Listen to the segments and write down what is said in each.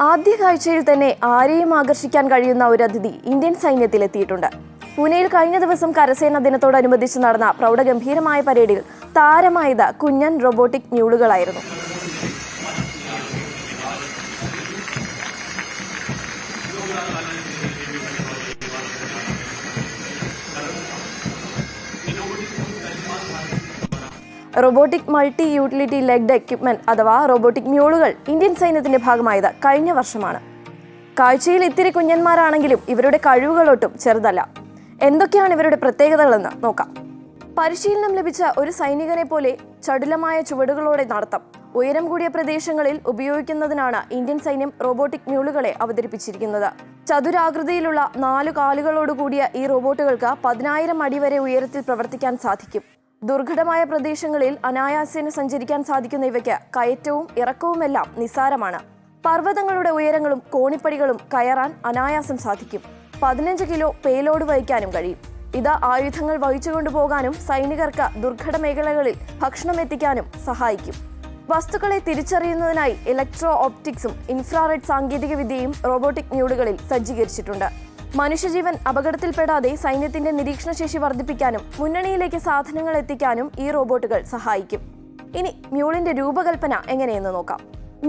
ആദ്യ കാഴ്ചയിൽ തന്നെ ആരെയും ആകർഷിക്കാൻ കഴിയുന്ന ഒരു അതിഥി ഇന്ത്യൻ സൈന്യത്തിലെത്തിയിട്ടുണ്ട്. പൂനെയിൽ കഴിഞ്ഞ ദിവസം കരസേന ദിനത്തോടനുബന്ധിച്ച് നടന്ന പ്രൗഢഗംഭീരമായ പരേഡിൽ താരമായത് കുഞ്ഞൻ robotic മ്യൂളുകളായിരുന്നു robotic multi utility legged equipment അഥവാ റോബോട്ടിക് മ്യൂളുകൾ ഇന്ത്യൻ സൈന്യത്തിന്റെ ഭാഗമായത് കഴിഞ്ഞ വർഷമാണ്. കാഴ്ചയിൽ ഇത്തിരി കുഞ്ഞന്മാരാണെങ്കിലും ഇവരുടെ കഴിവുകളൊട്ടും ചെറുതല്ല. എന്തൊക്കെയാണ് ഇവരുടെ പ്രത്യേകതകളെന്ന് നോക്കാം. പരിശീലനം ലഭിച്ച ഒരു സൈനികനെ പോലെ ചടുലമായ ചുവടുകളോടെ നടത്തം ഉയരം കൂടിയ പ്രദേശങ്ങളിൽ ഉപയോഗിക്കുന്നതിനാണ് ഇന്ത്യൻ സൈന്യം റോബോട്ടിക് മ്യൂളുകളെ അവതരിപ്പിച്ചിരിക്കുന്നത്. ചതുരാകൃതിയിലുള്ള നാലു കാലുകളോടുകൂടിയ ഈ റോബോട്ടുകൾക്ക് പതിനായിരം അടി വരെ ഉയരത്തിൽ പ്രവർത്തിക്കാൻ സാധിക്കും. ദുർഘടമായ പ്രദേശങ്ങളിൽ അനായാസേന സഞ്ചരിക്കാൻ സാധിക്കുന്ന ഇവയ്ക്ക് കയറ്റവും ഇറക്കവുമെല്ലാം നിസ്സാരമാണ്. പർവതങ്ങളുടെ ഉയരങ്ങളും കോണിപ്പടികളും കയറാൻ അനായാസം സാധിക്കും. പതിനഞ്ച് കിലോ പേലോഡ് വഹിക്കാനും കഴിയും. ഇത് ആയുധങ്ങൾ വഹിച്ചു കൊണ്ടുപോകാനും സൈനികർക്ക് ദുർഘട മേഖലകളിൽ ഭക്ഷണം എത്തിക്കാനും സഹായിക്കും. വസ്തുക്കളെ തിരിച്ചറിയുന്നതിനായി ഇലക്ട്രോ ഓപ്റ്റിക്സും ഇൻഫ്രാറെഡ് സാങ്കേതികവിദ്യയും റോബോട്ടിക് ന്യൂഡുകളിൽ സജ്ജീകരിച്ചിട്ടുണ്ട്. മനുഷ്യജീവൻ അപകടത്തിൽപ്പെടാതെ സൈന്യത്തിന്റെ നിരീക്ഷണശേഷി വർദ്ധിപ്പിക്കാനും മുന്നണിയിലേക്ക് സാധനങ്ങൾ എത്തിക്കാനും ഈ റോബോട്ടുകൾ സഹായിക്കും. ഇനി മ്യൂളിന്റെ രൂപകൽപ്പന എങ്ങനെയെന്ന് നോക്കാം.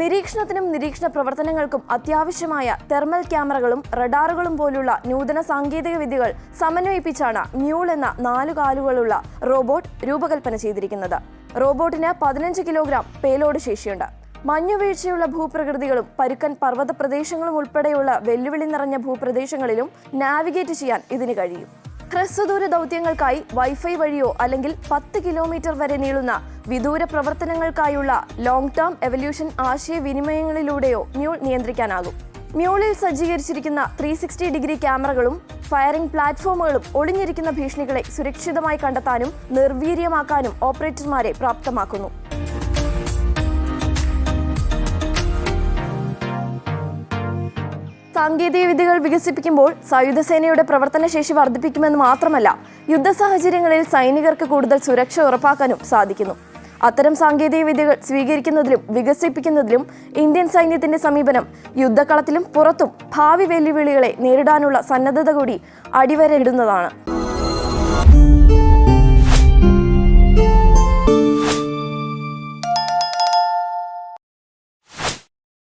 നിരീക്ഷണത്തിനും നിരീക്ഷണ പ്രവർത്തനങ്ങൾക്കും അത്യാവശ്യമായ തെർമൽ ക്യാമറകളും റഡാറുകളും പോലുള്ള നൂതന സാങ്കേതിക വിദ്യകൾ സമന്വയിപ്പിച്ചാണ് മ്യൂൾ എന്ന നാലു കാലുകളുള്ള റോബോട്ട് രൂപകൽപ്പന ചെയ്തിരിക്കുന്നത്. റോബോട്ടിന് പതിനഞ്ച് കിലോഗ്രാം പേലോഡ് ശേഷിയുണ്ട്. മഞ്ഞുവീഴ്ചയുള്ള ഭൂപ്രകൃതികളും പരുക്കൻ പർവത പ്രദേശങ്ങളും ഉൾപ്പെടെയുള്ള വെല്ലുവിളി നിറഞ്ഞ ഭൂപ്രദേശങ്ങളിലും നാവിഗേറ്റ് ചെയ്യാൻ ഇതിന് കഴിയും. ഹ്രസ്വദൂര ദൗത്യങ്ങൾക്കായി വൈഫൈ വഴിയോ അല്ലെങ്കിൽ പത്ത് കിലോമീറ്റർ വരെ നീളുന്ന വിദൂര പ്രവർത്തനങ്ങൾക്കായുള്ള ലോങ് ടേം എവല്യൂഷൻ ആശയവിനിമയങ്ങളിലൂടെയോ മ്യൂൾ നിയന്ത്രിക്കാനാകും. മ്യൂളിൽ സജ്ജീകരിച്ചിരിക്കുന്ന ത്രീ സിക്സ്റ്റി ഡിഗ്രി ക്യാമറകളും ഫയറിംഗ് പ്ലാറ്റ്ഫോമുകളും ഒളിഞ്ഞിരിക്കുന്ന ഭീഷണികളെ സുരക്ഷിതമായി കണ്ടെത്താനും നിർവീര്യമാക്കാനും ഓപ്പറേറ്റർമാരെ പ്രാപ്തമാക്കുന്നു. സാങ്കേതിക വിദ്യകൾ വികസിപ്പിക്കുമ്പോൾ സായുധ സേനയുടെ പ്രവർത്തനശേഷി വർദ്ധിപ്പിക്കുമെന്ന് മാത്രമല്ല യുദ്ധ സാഹചര്യങ്ങളിൽ സൈനികർക്ക് കൂടുതൽ സുരക്ഷ ഉറപ്പാക്കാനും സാധിക്കുന്നു. അത്തരം സാങ്കേതിക വിദ്യകൾ സ്വീകരിക്കുന്നതിലും വികസിപ്പിക്കുന്നതിലും ഇന്ത്യൻ സൈന്യത്തിന്റെ സമീപനം യുദ്ധക്കളത്തിലും പുറത്തും ഭാവി വെല്ലുവിളികളെ നേരിടാനുള്ള സന്നദ്ധത കൂടി അടിവരയിടുന്നതാണ്.